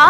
가?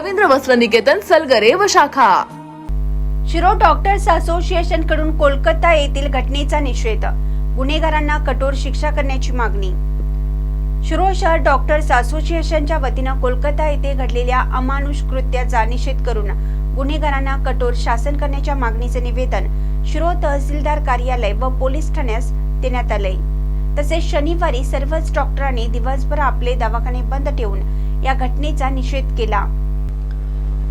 रवींद्र वस्त्र निकेतन सलगरे व शाखा. शिरो डॉक्टर्स असोसिएशनकडून कोलकाता येथील घटनेचा निषेध. गुन्हेगारांना कठोर शिक्षा करण्याची मागणी. शिरो शहर डॉक्टर्स असोसिएशनच्या वतीनं कोलकाता येथे घडलेल्या अमानुष कृत्याचा निषेध करून गुन्हेगारांना कठोर शासन करण्याच्या मागणीचे निवेदन शिरो तहसीलदार कार्यालय व पोलीस ठाण्यास देण्यात आले तसेच शनिवारी सर्वच डॉक्टरांनी दिवसभर आपले दवाखाने बंद ठेवून या घटनेचा निषेध केला.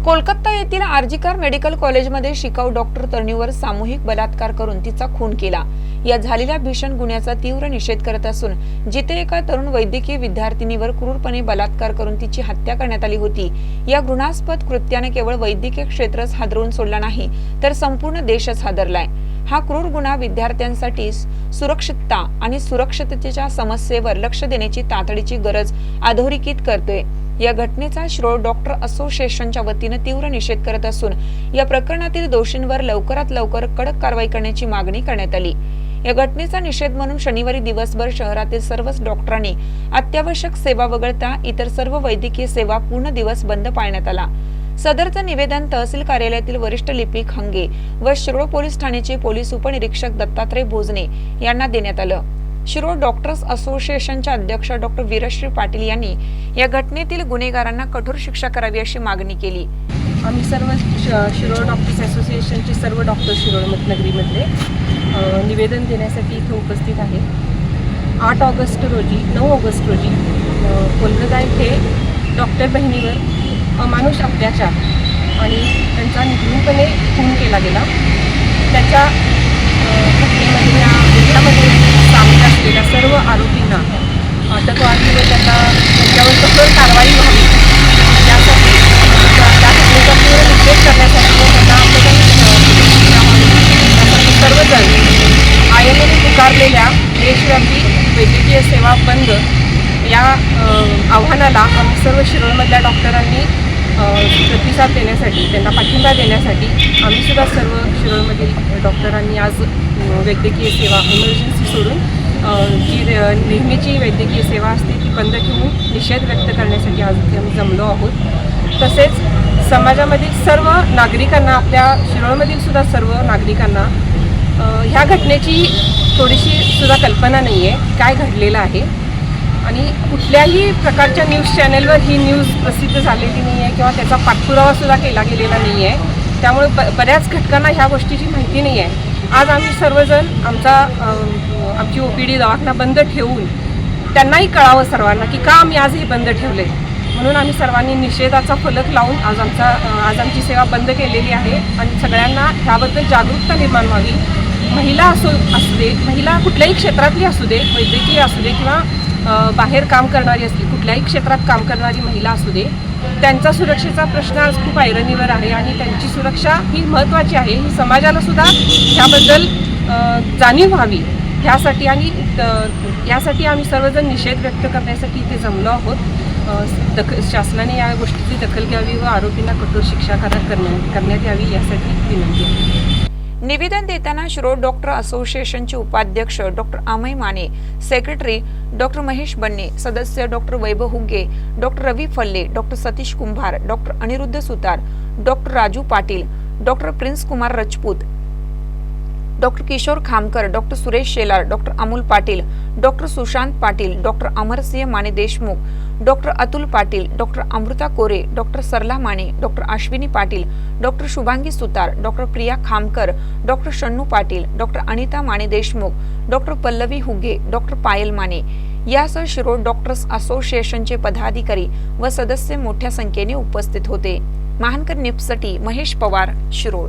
कोलकाता येथील आर्जिकार मेडिकल कॉलेजमध्ये शिकाऊ डॉक्टर तरुणीवर सामूहिक बलात्कार करून तिचा खून केला. या झालेल्या भीषण गुन्ह्याचा तीव्र निषेध करत असून जिथे एका तरुण वैद्यकीय विद्यार्थिनीवर क्रूरपणे बलात्कार करून तिची हत्या करण्यात आली होती. या घृणास्पद कृत्याने केवळ वैद्यकीय क्षेत्रच हादरवून सोडला नाही तर संपूर्ण देशच हादरलाय. हा क्रूर गुन्हा विद्यार्थ्यांसाठी सुरक्षितता आणि सुरक्षिततेच्या समस्येवर लक्ष देण्याची तातडीची गरज अधोरेखित करतोय. या घटनेचा श्रोळ डॉक्टर असोसिएशनच्या वतीनं तीव्र निषेध करत असून या प्रकरणातील दोषींवर लवकरात लवकर कडक कारवाई करण्याची मागणी करण्यात आली. या घटनेचा निषेध म्हणून शनिवारी दिवसभर शहरातील सर्वच डॉक्टरांनी अत्यावश्यक सेवा वगळता इतर सर्व वैद्यकीय सेवा पूर्ण दिवस बंद पाळण्यात आला. सदरचं निवेदन तहसील कार्यालयातील वरिष्ठ लिपिक हंगे व शिरोळ पोलीस ठाण्याचे पोलीस उपनिरीक्षक दत्तात्रय भोजने यांना देण्यात आलं. शिरोळ डॉक्टर्स असोसिएशनच्या अध्यक्ष डॉक्टर वीरश्री पाटील यांनी या घटनेतील गुन्हेगारांना कठोर शिक्षा करावी अशी मागणी केली. आम्ही सर्व शिरोळ डॉक्टर्स असोसिएशनचे सर्व डॉक्टर शिरोळ नगरीमधले निवेदन देण्यासाठी इथं उपस्थित आहे आठ ऑगस्ट रोजी नऊ ऑगस्ट रोजी कोलकाता येथे डॉक्टर बहिणीवर अमानुष अत्याचार आणि त्यांचा निर्घृणपणे खून केला गेला. त्याच्या अ, घटनेमध्ये या गुन्ह्यामध्ये सामील असलेल्या सर्व आरोपींना अटक व्हावी व त्यांना त्यांच्यावर कठोर कारवाई व्हावी. यासाठी त्या त्या घटनेचा तीव्र निषेध करण्यासाठी व त्यांना त्यासाठी काही सर्वजण आय एम पुकारलेल्या देशव्यापी वैद्यकीय सेवा बंद या आव्हानाला आम्ही सर्व शिरोळमधल्या डॉक्टरांनी प्रतिसाद देण्यासाठी त्यांना पाठिंबा देण्यासाठी आम्ही सुद्धा सर्व शिरोळमधील डॉक्टरांनी आज वैद्यकीय सेवा इमर्जन्सी सोडून जी नेहमीची वैद्यकीय सेवा असते ती बंद ठेवून निषेध व्यक्त करण्यासाठी आज इथे आम्ही जमलो आहोत. तसेच समाजामधील सर्व नागरिकांना आपल्या शिरोळमधील सुद्धा सर्व नागरिकांना ह्या घटनेची थोडीशी सुद्धा कल्पना नाही आहे काय घडलेलं आहे. आणि कुठल्याही प्रकारच्या न्यूज चॅनलवर ही न्यूज प्रसिद्ध झालेली नाही आहे किंवा त्याचा पाठपुरावा सुद्धा केला गेलेला नाही आहे त्यामुळे ब बऱ्याच घटकांना ह्या गोष्टीची माहिती नाही आहे आज आम्ही सर्वजण आमचा आमची ओ पी डी दवाखाना बंद ठेवून त्यांनाही कळावं सर्वांना की का आम्ही आज हे बंद ठेवले. म्हणून आम्ही सर्वांनी निषेधाचा फलक लावून आज आमचा आज आमची सेवा बंद केलेली आहे आणि सगळ्यांना ह्याबद्दल जागरूकता निर्माण व्हावी. महिला असो असू दे महिला कुठल्याही क्षेत्रातली असू दे वैद्यकीय असू दे किंवा बाहेर काम करणारी असली कुठल्याही क्षेत्रात काम करणारी महिला असू दे त्यांचा सुरक्षेचा प्रश्न आज खूप ऐरणीवर आहे आणि त्यांची सुरक्षा ही महत्त्वाची आहे. ही समाजाला सुद्धा ह्याबद्दल जाणीव व्हावी. ह्यासाठी आणि त- यासाठी आम्ही सर्वजण निषेध व्यक्त करण्यासाठी इथे जमलो आहोत. दख शासनाने या गोष्टीची दखल घ्यावी व आरोपींना कठोर शिक्षा करण्यात करण्यात यावी यासाठी विनंती आहे. निवेदन देताना श्रोत डॉक्टर असोसिएशनचे उपाध्यक्ष doctor Amay Mane secretary doctor Mahesh Banne सदस्य doctor Vaibhav Hunge doctor Ravi Phalle doctor Satish Kumbhar doctor Aniruddha Sutar doctor Raju Patil doctor Prince Kumar Rajput doctor Kishor Khamkar doctor Suresh Shelar doctor Amol Patil doctor Sushant Patil doctor Amarsinh Mane Deshmukh doctor Atul Patil doctor Amruta Kore doctor Sarla Mane doctor Ashwini Patil doctor Shubhangi Sutar doctor Priya Khamkar doctor Shannu Patil doctor Anita Mane Deshmukh doctor Pallavi Huge doctor Payal Mane. यासह Shirod doctors असोसिएशनचे पदाधिकारी व सदस्य मोठ्या संख्येने उपस्थित होते. महानकर निपसटी महेश पवार शिरोळ.